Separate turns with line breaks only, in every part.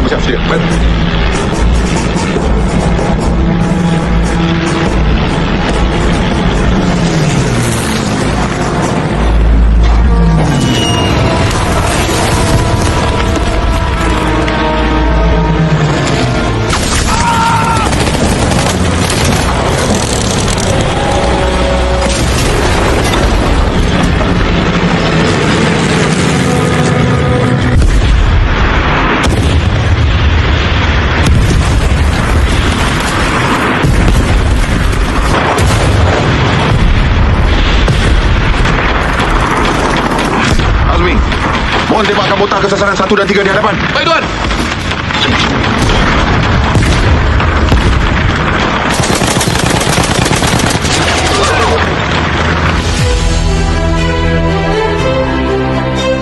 撑不下去，喷。Tolong tembakkan mortar ke sasaran satu dan tiga di hadapan.
Baik, Tuan.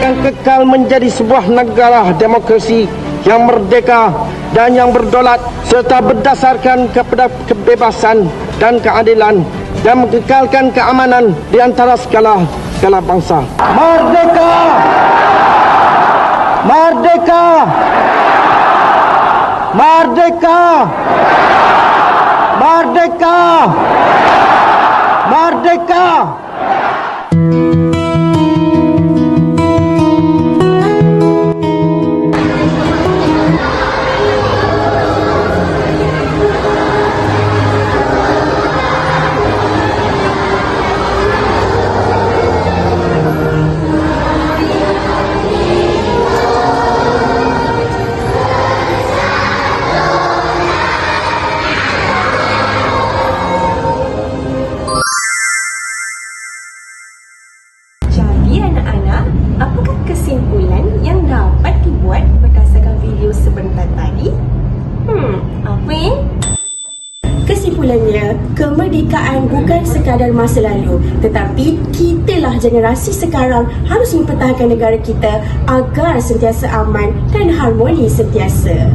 akan kekal menjadi sebuah negara demokrasi yang merdeka dan yang berdaulat serta berdasarkan kepada kebebasan dan keadilan dan mengekalkan keamanan di antara segala segala bangsa. Merdeka! Merdeka! Merdeka! Merdeka! Merdeka!
Jadi Kesimpulannya, kemerdekaan bukan sekadar masa lalu. Tetapi kitalah generasi sekarang harus mempertahankan negara kita Agar sentiasa aman dan harmoni sentiasa